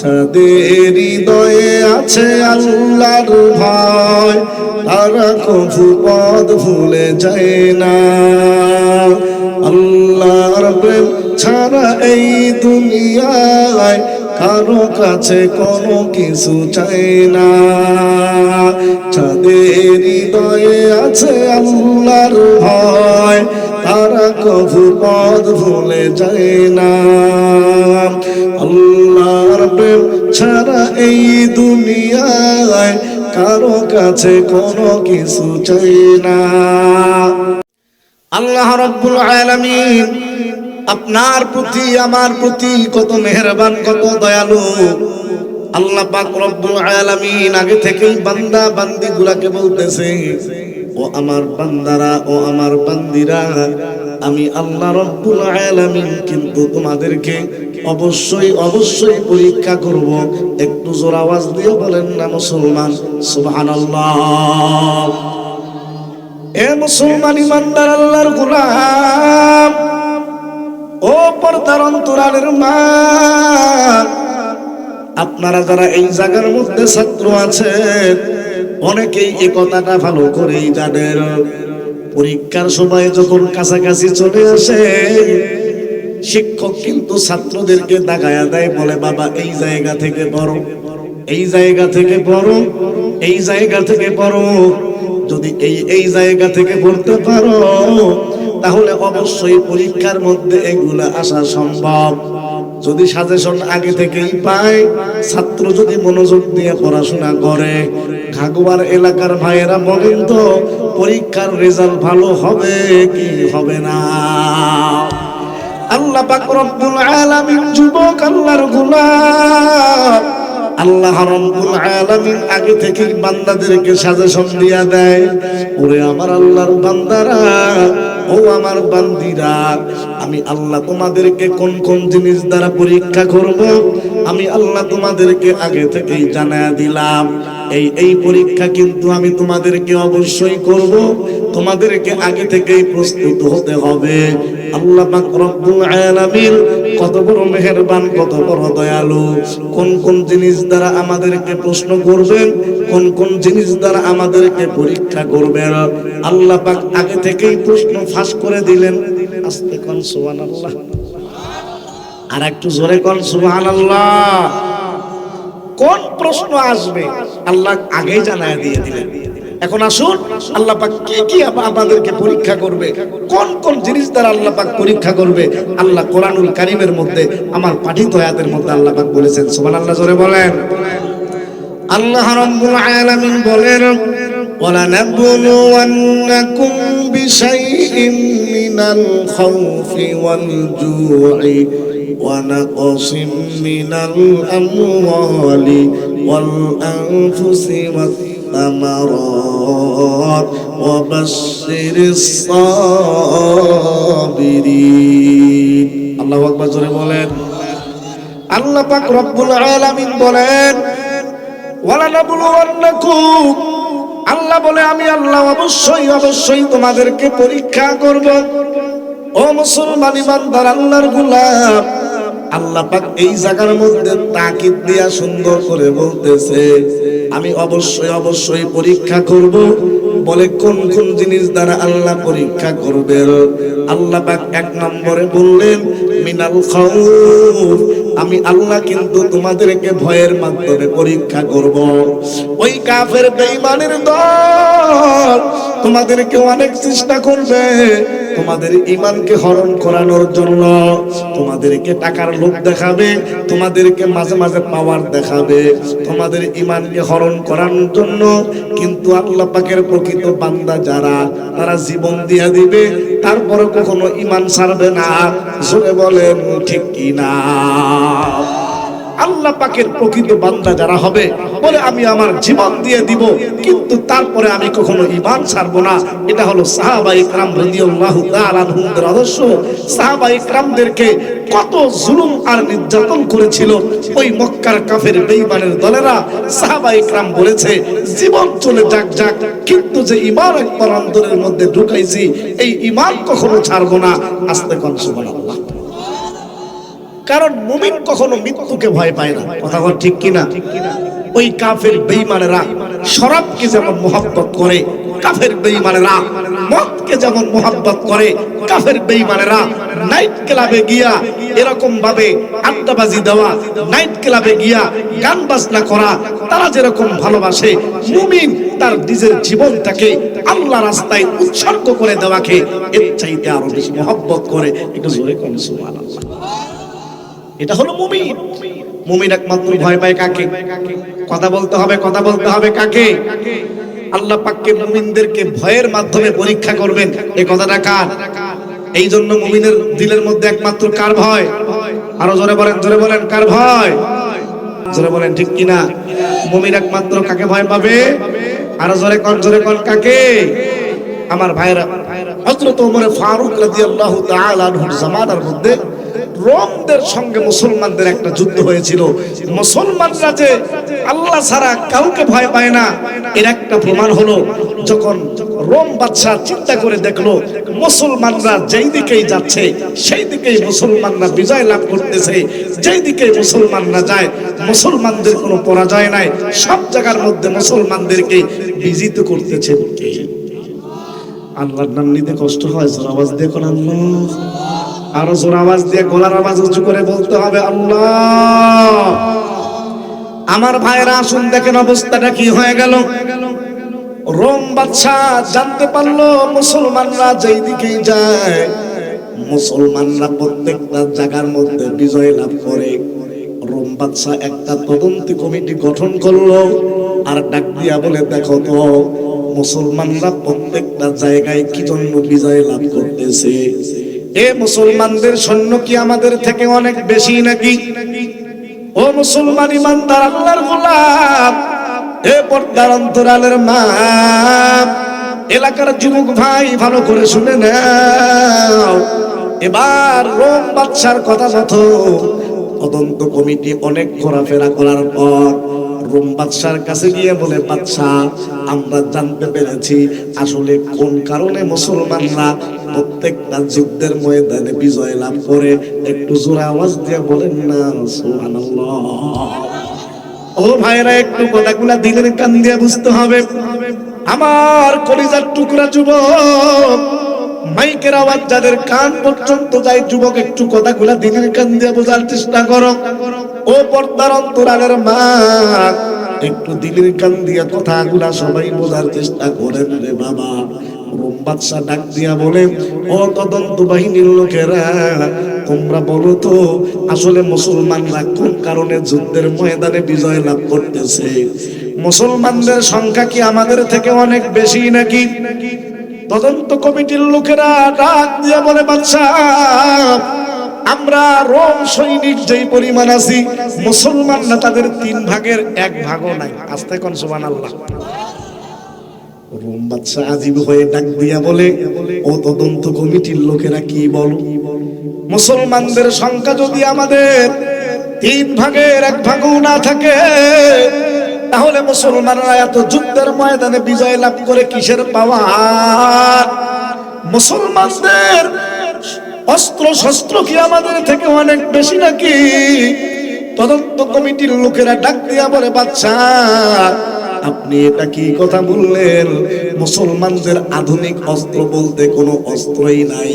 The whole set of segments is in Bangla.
যাদের হৃদয়ে আছে আল্লাহর ভয় তারা কভু পদ ভুলে যায় না। আল্লাহর প্রেম ছাড়া এই দুনিয়ায় কারও কাছে কোনো কিছু চাই না। যাদের হৃদয়ে আছে আল্লাহর ভয় তারা কভু পদ ভুলে যায় না। ছাড়া এই দুনিয়ায় কারও কাছে কোনো কিছু চাই না। আল্লাহ রব্বুল আলামিন আপনার প্রতি, আমার প্রতি কত মেহেরবান, কত দয়ালু। আল্লাহ পাক রব্বুল আলামিন আগে থেকেই বান্দা বান্দি গুলাকে বলতেছে, ও আমার বান্দারা, ও আমার বান্দিরা আমি আল্লাহ রব্বুল আলামিন কিন্তু তোমাদেরকে অবশ্যই অবশ্যই পরীক্ষা করব। একটু জোর আওয়াজ দিয়ে বলেন না মুসলমান? সুবহানাল্লাহ। এ মুসলমান ইমানদার আল্লাহর গোলাম। ও পর্দার অন্তরালের মা। আপনারা যারা এই জায়গার মধ্যে ছাত্র আছেন, অনেকেই এই কথাটা ভালো করেই জানেন। পরীক্ষার সময় যখন কাছাকাছি চলে আসে, শিক্ষক কিন্তু ছাত্রদেরকে দাগায়া দেয়, বলে, বাবা, এই জায়গা থেকে পড়ো, এই জায়গা থেকে পড়ো, এই জায়গা থেকে পড়ো। যদি এই এই জায়গা থেকে পড়তে পারো, তাহলে অবশ্যই পরীক্ষার মধ্যে এগুলা আসা সম্ভব। যদি সাজেশন আগে থেকেই পায়, ছাত্র যদি মনোযোগ দিয়ে পড়াশোনা করে, ঘাগুয়ার এলাকার ভাইয়েরা বলেন তো পরীক্ষার রেজাল্ট ভালো হবে কি হবে না? আল্লাহ পাক রব্বুল আলামিন যুবক আল্লাহর গোলাম আল্লাহ রব্বুল আলামিন আগে থেকে বান্দাদেরকে সাজেশন দিয়া দেয়, ওরে আমার আল্লাহর বান্দারা ও আমার বান্দিরা, আমি আল্লাহ তোমাদেরকে কোন কোন জিনিস দ্বারা পরীক্ষা করব? আমি আল্লাহ তোমাদেরকে আগে থেকেই জানায়া দিলাম। এই এই পরীক্ষা কিন্তু আমি তোমাদেরকে অবশ্যই করব। তোমাদেরকে আগে থেকেই প্রস্তুত হতে হবে। আল্লাহ পাক রব্বুল আলামিন কত বড় মেহেরবান, কত বড় দয়ালু। কোন কোন জিনিস দ্বারা আমাদেরকে প্রশ্ন করবেন কোন কোন জিনিস দ্বারা আমাদেরকে পরীক্ষা করবেন? আল্লাহ পাক আগে থেকেই প্রশ্ন ফাঁস করে দিলেন। আস্তে কোন সুবহানাল্লাহ। আর একটু জোরে কোন সুবহানাল্লাহ। কোন প্রশ্ন আসবে? আল্লাহ আগেই জানায় দিয়ে দিলেন। এখন আসুন, আল্লাহ পাক কি কি আমাদেরকে পরীক্ষা করবে? কোন কোন জিনিস দ্বারা আল্লাহ পাক পরীক্ষা করবে? আল্লাহ কোরআনুল কারিমের মধ্যে, আমার পাঠিত আয়াতের মধ্যে আল্লাহ পাক বলেছেন। সুবহানাল্লাহ, জোরে বলেন। আল্লাহ রাব্বুল আলামিন বলেন ولنبلونكم بشيء من الخوف والجوع ونقص من الأموال والأنفس والثمرات وبشر الصابرين الله أكبر জোরে বলেন আল্লাহ পাক রব্বুল আলামিন বলেন ওয়ালানাবলুওয়ান্নাকুম আল্লাহ বলে, আমি আল্লাহ অবশ্যই অবশ্যই তোমাদেরকে পরীক্ষা করব। ও মুসলমান ইমানদার আল্লাহর গোলাম, আল্লাহ পাক এই জায়গার মধ্যে তাকিদ দিয়া সুন্দর করে বলতেছে, আমি অবশ্যই অবশ্যই পরীক্ষা করব। বলে, কোন কোন জিনিস দ্বারা আল্লাহ পরীক্ষা করবে আল্লাহ পাক এক নম্বরে বললেন, মিনাল খাউফ। আমি আল্লাহ কিন্তু তোমাদেরকে ভয়ের মাধ্যমে পরীক্ষা করব। ওই কাফের বেঈমানের দল তোমাদেরকে অনেক চেষ্টা করবে। তোমাদের ইমানকে হরণ করানোর জন্য তোমাদেরকে টাকার লোভ দেখাবে, তোমাদেরকে মাঝে মাঝে পাওয়ার দেখাবে। তোমাদের ইমানকে হরণ করানোর জন্য কিন্তু আল্লাহ পাকের প্রকৃত বান্দা যারা, তারা জীবন দিয়া দিবে, তারপরে কখনো ইমান ছাড়বে না। জোরে বলেন ঠিক কি না আল্লাহ পাকের প্রকৃত বান্দা যারা হবে, বলে আমি আমার জীবন দিয়ে দিব, কিন্তু তারপরে আমি কখনো ইমান ছাড়বো না। এটা হলো সাহাবা ইকরাম রাদিয়াল্লাহু তাআলা আনহুদের আদর্শ। সাহাবা ইকরামদেরকে কত জুলুম আর নির্যাতন করেছিল, ওই মক্কার কাফের বেঈমানের দলেরা। সাহাবা ইকরাম বলেছে, জীবন চলে যাক যাক, কিন্তু যে ইমান একবার অন্তরের মধ্যে ঢুকাইছি, এই ইমান কখনো ছাড়বো না। আস্তে কোন, সুবহানাল্লাহ। কারণ মুমিন কখনো মৃত্যুকে ভয় পায় না। কথা ঠিক কিনা? ওই কাফের বেঈমানেরা শরাবকে যেমন মোহাব্বত করে, কাফের বেঈমানেরা মদকে যেমন মোহাব্বত করে, কাফের বেঈমানেরা নাইট ক্লাবে গিয়া এরকম ভাবে আড্ডাবাজি দেওয়া, নাইট ক্লাবে গিয়া গান বাজনা করা, তারা যেরকম ভালোবাসে, মুমিন তার নিজের জীবনটাকে আল্লাহ রাস্তায় উৎসর্গ করে দেওয়াকে এর চাইতে আরও বেশি মোহাব্বত করে। একটু জোরে করে সুবহানাল্লাহ। এটা হলো মুমিন। মুমিন একমাত্র ভয় পায় কাকে? কথা বলতে হবে, কথা বলতে হবে কাকে? আল্লাহ পাককে মুমিনদেরকে ভয়ের মাধ্যমে পরীক্ষা করবেন। এই কথাটা কার? এই জন্য মুমিনের দিলের মধ্যে একমাত্র কার ভয়? আরও জোরে বলেন জোরে বলেন, কার ভয়? জোরে বলেন, ঠিক কিনা? মুমিন একমাত্র কাকে ভয় পাবে? আরও জোরে কর জোরে কর কাকে? আমার ভাইরা হযরত ওমর ফারুক রাদিয়াল্লাহু তাআলা আনহুর জামানার মধ্যে রোমদের সঙ্গে মুসলমানদের একটা যুদ্ধ হয়েছিল। মুসলমানরা যে আল্লাহ ছাড়া কাউকে ভয় পায় না, এর একটা প্রমাণ হলো, যখন রোম বাদশাহ চিন্তা করে দেখল, মুসলমানরা যেই দিকেই যাচ্ছে, সেই দিকেই মুসলমানরা বিজয় লাভ করতেছে। যেই দিকে মুসলমানরা যায়, মুসলমানদের কোনো পরাজয় নাই, সব জায়গার মধ্যে মুসলমানদেরকে বিজিত করতেছে আল্লাহর নাম নিতে কষ্ট হয় আওয়াজ দিয়ে কোন আল্লাহ আরও জোর আওয়াজ দিয়ে গলার আওয়াজ উঁচু করে বলতে হবে, আল্লাহ! আমার ভাইরা আসুন, দেখেন অবস্থাটা কি হয়ে গেল। রোম বাদশাহ জানতে পারল, মুসলমানরা যেই দিকেই যায়, মুসলমানরা প্রত্যেকটা জায়গার মধ্যে বিজয় লাভ করে। রোম বাদশাহ একটা তদন্ত কমিটি গঠন করল, আর ডাক দিয়া বলে, দেখো তো, মুসলমানরা প্রত্যেকটা জায়গায় কি জন্য বিজয় লাভ করতেছে? এ মুসলমানদের সৈন্য কি আমাদের থেকে অনেক বেশি নাকি? ও মুসলমান ইমানদার, আল্লাহর গোলাম। এ পর্দার অন্তরালের মা। এলাকার যুবক ভাই, ভালো করে শুনে নাও। এবার রোম বাদশার কথা মতো তদন্ত কমিটি অনেক ঘোরাফেরা করার পর রোম বাদশার কাছে গিয়ে বলে বাদশাহ আমরা জানতে পেরেছি আসলে কোন কারণে মুসলমানরা প্রত্যেকটা যুদ্ধের ময়দানে বিজয় লাভ করে। একটু জোরে আওয়াজ দিয়ে বলেন, না, সুবহানাল্লাহ। ও ভাইরা একটু কথাগুলা দিলের কান দিয়ে বুঝতে হবে। আমার কলিজার টুকরা যুবক, মাইকের আওয়াজ যাদের কান পর্যন্ত যায়, যুবক, একটু কথাগুলা দিনের কান দিয়ে বোঝার চেষ্টা করো। ও পর্দার অন্তরালের মা, একটু দিলের কান দিয়ে কথাগুলা সবাই বোঝার চেষ্টা করেন রে বাবা। রোম বাদশাহ ডাক দিয়া বলে ও তদন্ত বাহিনীর লোকেরা, তোমরা বলো তো, আসলে মুসলমানরা কোন কারণে যুদ্ধের ময়দানে বিজয় লাভ করতেছে? মুসলমানদের সংখ্যা কি আমাদের থেকে অনেক বেশি নাকি? তদন্ত কমিটির লোকেরা ডাক দিয়া বলে বাচ্চা আমরা রোম সৈনিক যেই পরিমাণ আছি মুসলমানরা তাদের তিন ভাগের এক ভাগও নাই। আস্তে কোন সুবান আল্লাহ রোম বাদশাহ আজীব হয়ে ডাক দিয়া বলে, ও তদন্ত কমিটির লোকেরা কি বল? মুসলমানদের সংখ্যা যদি আমাদের তিন ভাগের এক ভাগও না থাকে, তাহলে মুসলমানরা এত যুদ্ধের ময়দানে বিজয় লাভ করে কিসের পাওয়ার? মুসলমানদের অস্ত্র শস্ত্র কি আমাদের থেকে অনেক বেশি নাকি? তদন্ত কমিটির লোকেরা ডাক দিয়া বলে বাচ্চা আপনি এটা কি কথা বললেন? মুসলমানদের আধুনিক অস্ত্র বলতে কোনো অস্ত্রই নাই।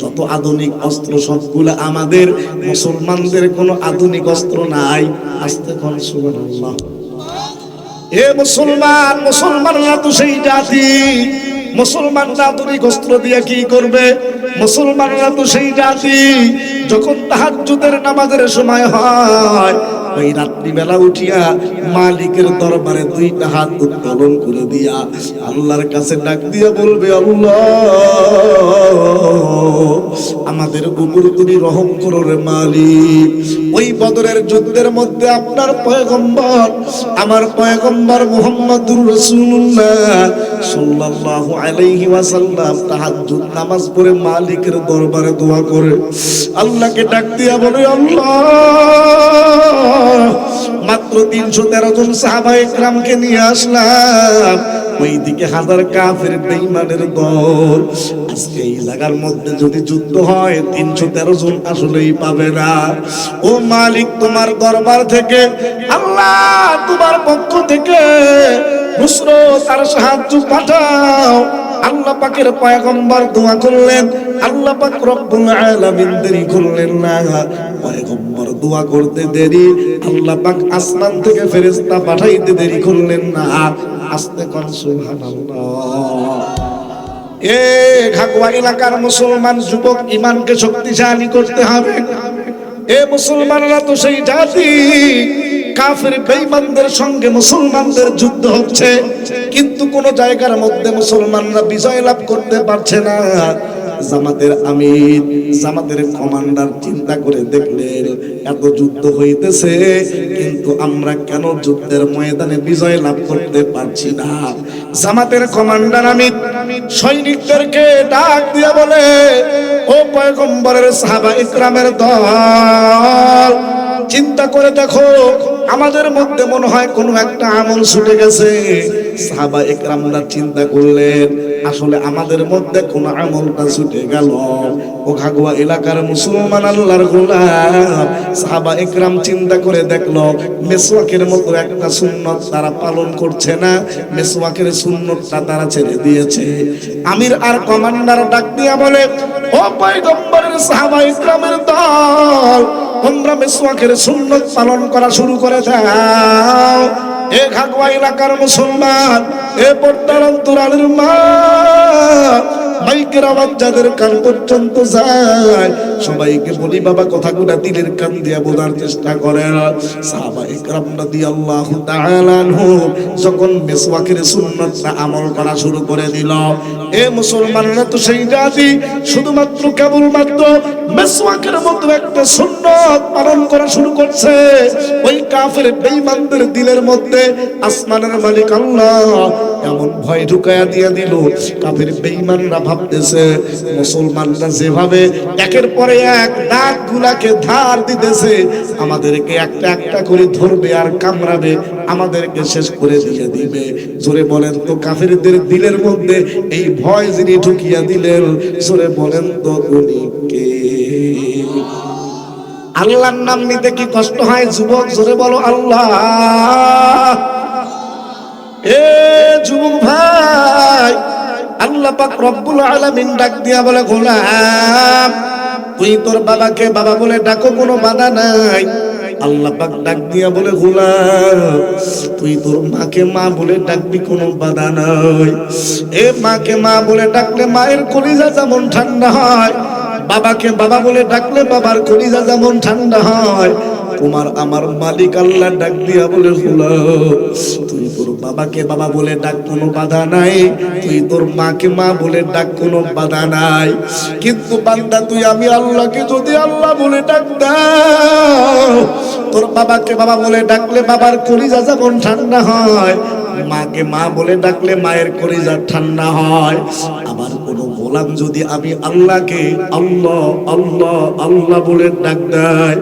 যত আধুনিক অস্ত্র সবগুলো আমাদের, মুসলমানদের কোনো আধুনিক অস্ত্র নাই। আস্তে কোন, সুবহানাল্লাহ। এ মুসলমান, মুসলমানরা তো সেই জাতি। মুসলমানরা আধুনিক অস্ত্র দিয়ে কি করবে? মুসলমানরা তো সেই জাতি, যখন তাহার নামাজের সময় হয় ওই রাত্রিবেলা উঠিয়া মালিকের দরবারে দুইটা হাত উত্তোলন করে দিয়া আল্লাহর কাছে ডাক দিয়া বলবে, আল্লাহ, আমাদের উপর তুমি রহম করো রে মালিক। ওই বদরের যুদ্ধের মধ্যে আপনার পয়গম্বর, আমার পয়গম্বর মুহাম্মদুর রাসূলুল্লাহ সাল্লাল্লাহু আলাইহি ওয়াসাল্লাম তাহাজ্জুদ নামাজ পড়ে মালিকের দরবারে দোয়া করে। আল্লাহকে ডাক দিয়া বলে, আল্লাহ মাত্র তিনশো তেরো জন সাহাবা একরামকে নিয়ে আসলাম। ওইদিকে হাজার কাফের বেঈমানের দল। আজকে এই জায়গার মধ্যে যদি যুদ্ধ হয়, তিনশো তেরো জন আসলেই পাবে না। ও মালিক, তোমার দরবার থেকে আল্লাহ তোমার পক্ষ থেকে নুসরত আর সাহায্য পাঠাও। আল্লাহ পাকের পয়গম্বর দোয়া করলেন, আল্লাহ পাক রব্বুল আলামিন দেরি করলেন না পয়গম্বর দোয়া করতে দেরি, আল্লাহ পাক আসমান থেকে ফেরেশতা পাঠাইতে দেরি করলেন না আস্তে কোন, সুবহানাল্লাহ। এ ঘাগুয়া এলাকার মুসলমান যুবক ইমানকে শক্তিশালী করতে হবে। এ মুসলমানরা তো সেই জাতি। কাফের বেঈমানদের সঙ্গে মুসলমানদের যুদ্ধ হচ্ছে। কিন্তু কোন জায়গার মধ্যে মুসলমানরা বিজয় লাভ করতে পারছে না। জামাতের আমির, জামাতের কমান্ডার চিন্তা করে দেখলেন, এত যুদ্ধ হইতেছে, কিন্তু আমরা কেন যুদ্ধের ময়দানে বিজয় লাভ করতে পারছি না? জামাতের কমান্ডার আমির সৈনিকদেরকে ডাক দিয়ে বলে, ও পয়গম্বরের সাহাবা ইকরামের দল, চিন্তা করে দেখো আমাদের মধ্যে মনে হয় কোনো একটা আমল ছুটে গেছে। সাহাবা একরামরা চিন্তা করলেন, আসলে আমাদের মধ্যে কোন আমলটা ছুটে গেল? ও ঘাগুয়া এলাকার মুসলমান আল্লাহর গোলাম। সাহাবা একরাম চিন্তা করে দেখল, মেসওয়াকের মতো একটা সুন্নত তারা পালন করছে না, মেসওয়াকের সুন্নতটা তারা ছেড়ে দিয়েছে। আমির আর কমান্ডার ডাক দিয়া বলে, ও পয়গম্বরের সাহাবা ইকরামের দল তোমরা মেসওয়াকের সুন্নত পালন করা শুরু করে দাও। এ খাগুয়া এলাকার মুসলমান, এ পর্দার অন্তরালের মা। মাইকের যাদের কান পর্যন্ত যায়, সবাইকে বলি, বাবা, কথাগুলো দিলের কান দিয়ে বোঝার চেষ্টা তাআলা যখন মেসওয়াকের আমল করা শুরু করে দিল, এ মুসলমানরা তো সেই জাতি, শুধুমাত্র কেবলমাত্র মেসওয়াকের মতো একটা সুন্নত পালন করা শুরু করছে। ওই কাফের বেঈমানদের দিলের মধ্যে আসমানের মালিক আল্লাহ এমন ভয় ঢুকায়া দিয়ে দিল, কাফের বেঈমানরা ভাবতেছে, মুসলমানরা যেভাবে একের পরে এক দাগ গুলাকে ধার দিতেছে, আমাদেরকে একটা একটা করে ধরবে আর কামড়াবে, আমাদেরকে শেষ করে দিয়ে দিবে। জোরে বলেন তো, কাফেরদের দিলের মধ্যে এই ভয় যিনি ঢুকিয়া দিলেন, জোরে বলেন তো উনি কে? আল্লাহর নাম নিতে কি কষ্ট হয়, যুবক? জোরে বলো, আল্লাহ। এ পাক রব্বুল আলামিন ডাক দিয়া বলে, গোলাম, তুই তোর বাবাকে বাবা বলে ডাকো, কোনো বাধা নাই। আল্লাহ পাক ডাক দিয়া বলে, গোলাম, তুই তোর মাকে মা বলে ডাকবি, কোনো বাধা নাই। এ মাকে মা বলে ডাকলে মায়ের কলিজা যেমন ঠান্ডা হয়, বাবাকে বাবা বলে ডাকলে বাবার কলিজা যেমন ঠান্ডা হয় তোমার আমার মালিক আল্লাহ ডাক দিয়া বলে তুই তোর বাবাকে বাবা বলে ডাক কোনো বাধা নাই, তুই তোর মাকে মা বলে ডাক কোনো বাধা নাই। কিন্তু বান্দা, তুই আমি আল্লাহকে যদি আল্লাহ বলে ডাক তোর বাবাকে বাবা বলে ডাকলে বাবার কলিজা যেমন ঠান্ডা হয়, মাকে মা বলে ডাকলে মায়ের কলিজা ঠান্ডা হয়। গোলাম যদি আমি আল্লাহকে আল্লাহ আল্লাহ আল্লাহ বলে ডাক দেয়,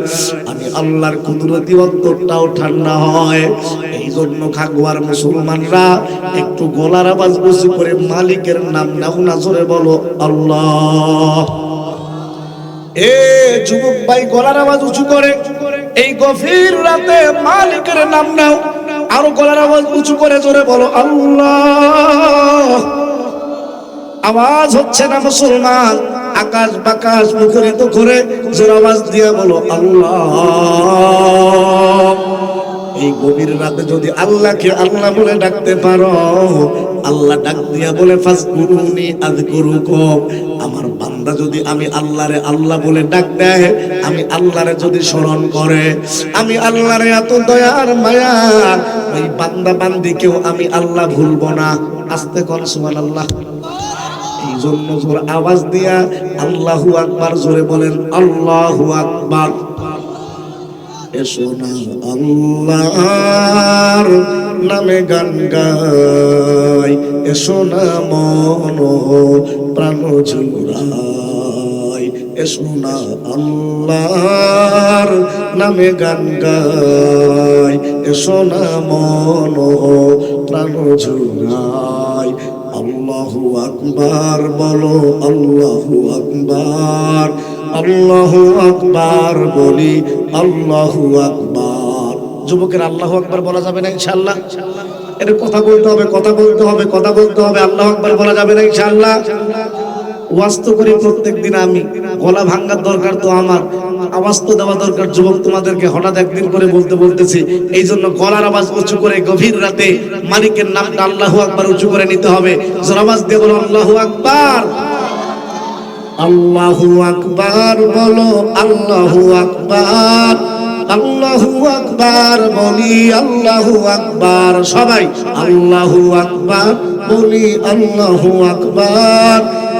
আমি আল্লাহর কুদরতি অন্তরটাও ঠান্ডা হয়। এই জন্য খাগুয়ার মুসলমানরা একটু গলার আওয়াজ বসে করে মালিকের নাম নাও না জোরে বলো, আল্লাহ। এ যুবক ভাই, গলার আওয়াজ উঁচু করে। এই গভীর রাতে মালিকের নাম নাও, আরও গলার আওয়াজ উঁচু করে জোরে বলো, আল্লাহ। আওয়াজ হচ্ছে না মুসলমান, আকাশ বাকাশ, মুখরিত করে জোর আওয়াজ দিয়ে বলো, আল্লাহ। এই গভীর রাতে যদি আল্লাহকে আল্লাহ বলে ডাকতে পারো, আল্লাহ ডাক দিয়া বলে আজ গুরুকম আমার বান্দা যদি আমি আল্লাহরে আল্লাহ বলে ডাক দেয়, আমি আল্লাহরে যদি স্মরণ করে, আমি আল্লাহরে এত দয়ার মায়া, ওই বান্দা বান্দিকেও আমি আল্লাহ ভুলবো না। আস্তে কর সুবহানাল্লাহ। এই জন্য জোর আওয়াজ দিয়া আল্লাহু আকবার জোরে বলেন, আল্লাহু আকবার। এসো না, আল্লাহর নামে গান গাই। এসো না মন প্রাণ জুড়াই। এসো না, আল্লাহর নামে গান গাই। এসো না মন প্রাণ আল্লাহু আকবার বলো আল্লাহু আকবার আল্লাহু আকবার বলি আল্লাহু আকবার। যুবকের আল্লাহু আকবার বলা যাবে না ইনশাআল্লাহ? এর কথা বলতে হবে কথা বলতে হবে কথা বলতে হবে আল্লাহু আকবার বলা যাবে না ইনশাআল্লাহ। ওয়াজ তো করি প্রত্যেক দিন আমি গলা ভাঙ্গার দরকার তো আমার। আওয়াজ তো দেওয়া দরকার, যুবক তোমাদেরকে হঠাৎ একদিন করে বলতে বলতেছি এই জন্য গলার আওয়াজ উঁচু করে গভীর রাতে মালিকের নামটা আল্লাহু আকবার উঁচু করে নিতে হবে। আওয়াজ দিয়ে বলো, আল্লাহু আকবার। আল্লাহু আকবার, বলো, আল্লাহু আকবার। আল্লাহু আকবার, বলি, আল্লাহু আকবার। সবাই, আল্লাহু আকবার, বলি, আল্লাহু আকবার।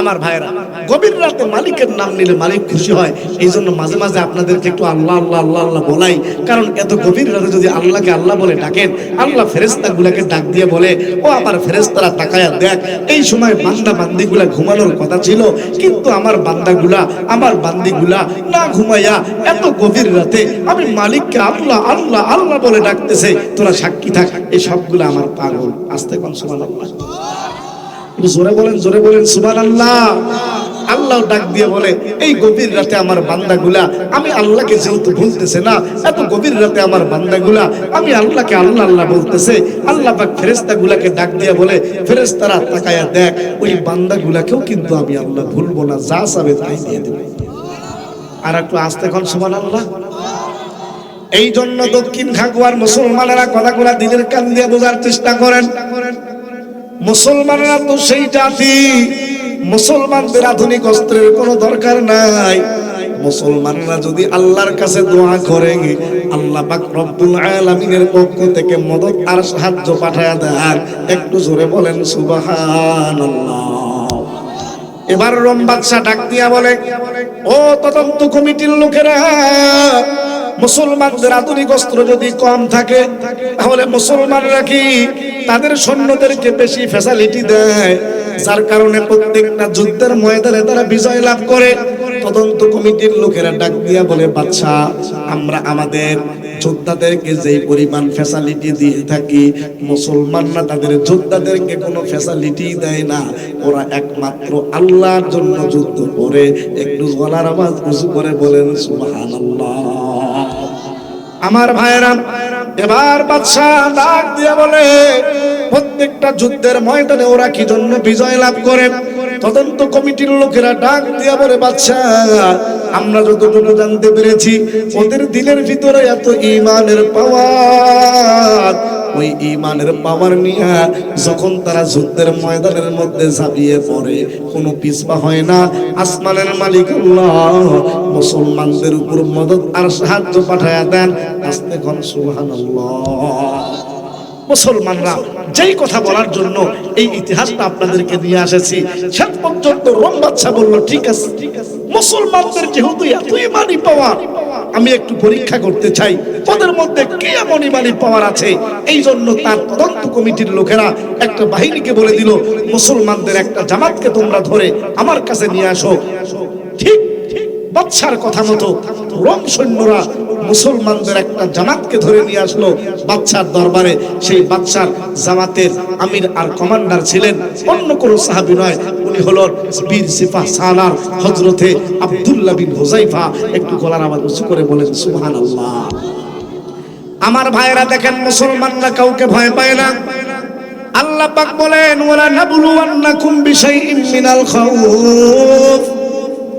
আমার ভাইরা গভীর রাতে মালিকের নাম নিলে মালিক খুশি হয়। এই জন্য মাঝে মাঝে আপনাদেরকে একটু আল্লাহ আল্লাহ আল্লাহ আল্লাহ বলাই। কারণ এত গভীর রাতে যদি আল্লাহকে আল্লাহ বলে ডাকেন, আল্লাহ ফেরেস্তা গুলাকে ডাক দিয়ে বলে, ও আমার ফেরেস্তারা তাকায়া দেখ, এই সময় বান্দা বান্দিগুলা ঘুমানোর কথা ছিল, কিন্তু আমার বান্দাগুলা, আমার বান্দিগুলা না ঘুমাইয়া এত গভীর রাতে আমি মালিককে আল্লাহ আল্লাহ আল্লাহ বলে ডাকতেছে। তোরা সাক্ষী থাক, এই সবগুলো আমার পাগল। আস্তে কোন সমান আল্লাহ জোরে বলেন জোরে বলেন সুবান আল্লাহ আল্লাহ ডাক দিয়ে বলে, এই গভীর রাতে আমার বান্দাগুলা, আমি আল্লাহকে যেহেতু ভুলতেছে না, এত গভীর রাতে আমার বান্দাগুলা, আমি আল্লাহকে আল্লাহ আল্লাহ বলতেছে, আল্লাহ পাক ফেরেস্তা গুলাকে ডাক দিয়ে বলে ফেরেস্তারা তাকায়া দেখ, ওই বান্দাগুলাকেও কিন্তু আমি আল্লাহ ভুলবো না, যা চাবে তাই দিয়ে দেবো। আর একটু আসতে এখন সুমান আল্লাহ এই জন্য দক্ষিণ খাকুয়ার মুসলমানেরা কথাগুলা দিনের কান দিয়ে বোঝার চেষ্টা করেন। মুসলমানরা তো সেই জাতি। মুসলমানদের আধুনিক অস্ত্রের কোনো দরকার নাই। মুসলমানরা যদি আল্লাহর কাছে দোয়া করে, আল্লাহ পাক রব্বুল আলামিনের পক্ষ থেকে মদত আর সাহায্য পাঠায় দেন। একটু জোরে বলেন, সুবহানাল্লাহ। এবার রম বাদশা ডাক দিয়া বলে, ও তদন্ত কমিটির লোকেরা মুসলমানদের আধুনিক অস্ত্র যদি কম থাকে, তাহলে মুসলমানরা কি তাদের সৈন্যদেরকে বেশি ফ্যাসিলিটি দেয়? যার কারণে প্রত্যেকটা যুদ্ধের ময়দানে তারা বিজয় লাভ করে। তদন্ত কমিটির লোকেরা ডাক দিয়া বলে বাচ্চা আমরা আমাদের যোদ্ধাদেরকে যেই পরিমাণ ফ্যাসিলিটি দিয়ে থাকি, মুসলমানরা তাদের যোদ্ধাদেরকে কোনো ফ্যাসিলিটি দেয় না। ওরা একমাত্র আল্লাহর জন্য যুদ্ধ করে। একটু গলার আওয়াজ উঁচু করে বলেন, সুবহানাল্লাহ। আমার ভাইরা এবার বাদশাহ ডাক দিয়ে বলে, প্রত্যেকটা যুদ্ধের ময়দানে ওরা কি জন্য বিজয় লাভ করে? তদন্ত কমিটির লোকেরা ডাক দিয়ে বলে, বাদশাহ আমরা যতটুকু জানতে পেরেছি, ওদের দিলের ভিতরে এত ইমানের পাওয়ার। ওই ইমানের পাওয়ার নিয়ে যখন তারা যুদ্ধের ময়দানের মধ্যে ঝাঁপিয়ে পড়ে, কোনো পিছপা হয় না। আসমানের মালিক মুসলমানদের উপর মদত আর সাহায্য পাঠায় দেন। আস্তে কোন, সুবহানাল্লাহ। মুসলমানরা যেই কথা বলার জন্য এই ইতিহাসটা আপনাদেরকে নিয়ে এসেছি শেষ পর্যন্ত রোম বাদশা বলল, ঠিক আছে। মুসলমানদের যেহেতু এত ইমানি পাওয়ার, আমি একটু পরীক্ষা করতে চাই তাদের মধ্যে কে এমন ইমানি পাওয়ার আছে? এই জন্য তার তদন্ত কমিটির লোকেরা একটা বাহিনীকে বলে দিল, মুসলমানদের একটা জামাতকে তোমরা ধরে আমার কাছে নিয়ে আসো। ঠিক বাদশার কথা মতো রোম সৈন্যরা মুসলমানদের একটা জামাতকে ধরে নিয়ে আসলো বাদশার দরবারে। সেই বাদশার জামাতের আমির আর কমান্ডার ছিলেন, অন্য কোন সাহাবি নয়, উনি হলেন বীর সিফা সালার হজরতে আব্দুল্লাহ বিন হুজাইফা একটু গলার আওয়াজ উঁচু করে বলেন, সুবহানাল্লাহ। আমার ভাইরা দেখেন, মুসলমানরা কাউকে ভয় পায় না। আল্লাহ পাক বলেন ওয়ালা নাবলুওয়ান্নাকুম বিশাইইন মিনাল খাউফ।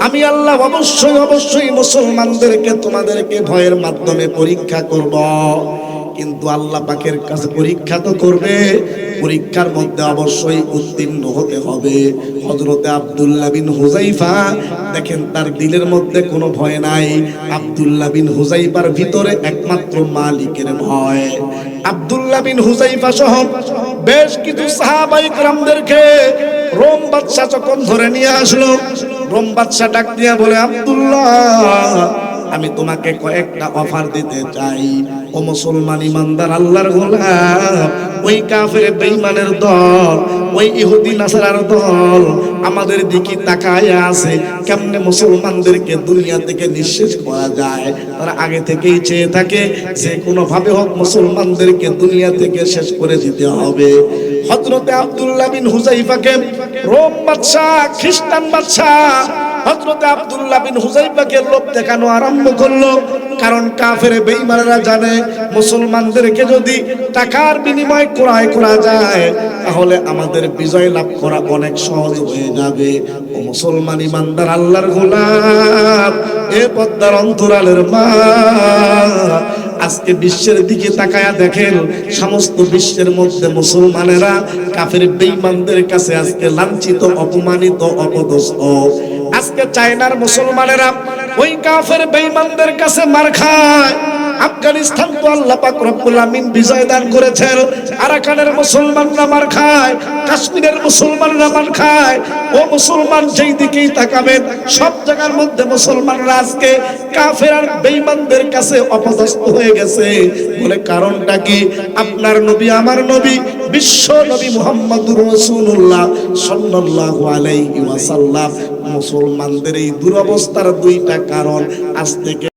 আমি আল্লাহ অবশ্যই অবশ্যই মুসলমানদেরকে তোমাদেরকে ভয়ের মাধ্যমে পরীক্ষা করব। কিন্তু আল্লাহ পাকের কাছে পরীক্ষা তো করবে, পরীক্ষার মধ্যে অবশ্যই উত্তীর্ণ হতে হবে। হজরতে আবদুল্লাহ বিন হুজাইফা দেখেন তার দিলের মধ্যে কোনো ভয় নাই। আবদুল্লাহ বিন হুজাইফার ভিতরে একমাত্র মালিকের ভয়। আবদুল্লাহ বিন হুজাইফা সহ বেশ কিছু সাহাবাই গ্রামদেরকে রোম বাদশা যখন ধরে নিয়ে আসলো রোম বাদশা ডাক দিয়া বলে, আব্দুল্লাহ, আমি তোমাকে কয়েকটা অফার দিতে চাই। ও মুসলমান ইমানদার, আল্লাহর গোলাম, ওই কাফের বেঈমানের দল, ওই ইহুদি, নাসারার দল আমাদের দিকে তাকায় আছে। কেমনে মুসলমানদেরকে দুনিয়া থেকে নিঃশেষ করা যায়? তারা আগে থেকেই চেয়ে থাকে, যে কোনো ভাবে হোক মুসলমানদেরকে দুনিয়া থেকে শেষ করে দিতে হবে। হযরতে আব্দুল্লাহ বিন হুজাইফাকে রোম বাদশা খ্রিস্টান বাদশা হযরতে আব্দুল্লাহ বিন হুজাইফাকে লোভ দেখানো আরম্ভ করল। কারণ কাফের বেঈমানেরা জানে, মুসলমানদেরকে যদি টাকার বিনিময়ে ক্রয় করা যায়, তাহলে আমাদের বিজয় লাভ করা অনেক সহজ হয়ে যাবে। ও মুসলমান ইমানদার, আল্লাহর গোলাম, এ পদ্মার অন্তরালের মা। আজকে বিশ্বের দিকে তাকায়া দেখেন, সমস্ত বিশ্বের মধ্যে মুসলমানেরা কাফের বেঈমানদের কাছে আজকে লাঞ্ছিত, অপমানিত, অপদস্থ। আজকে চায়নার মুসলমানেরা ওই কাফের বেঈমানদের কাছে মার খায়। আফগানিস্তান তো আল্লাহ পাক রব্বুল আমিন বিজয় দান করেছেন। আরাকানের মুসলমানরা মার খায়, কাশ্মীরের মুসলমানরা মার খায়। ও মুসলমান যেই দিকেই তাকাবেন, সব জায়গার মধ্যে মুসলমানরা আজকে কাফের আর বেঈমানদের কাছে অপদস্থ হয়ে গেছে। বলে কারণটা কি? আপনার নবী, আমার নবী, বিশ্ব নবী মুহাম্মদুর রাসূলুল্লাহ সাল্লাল্লাহু আলাইহি ওয়াসাল্লাম। মুসলমানদের এই দুরবস্থার দুইটা কারণ আজ থেকে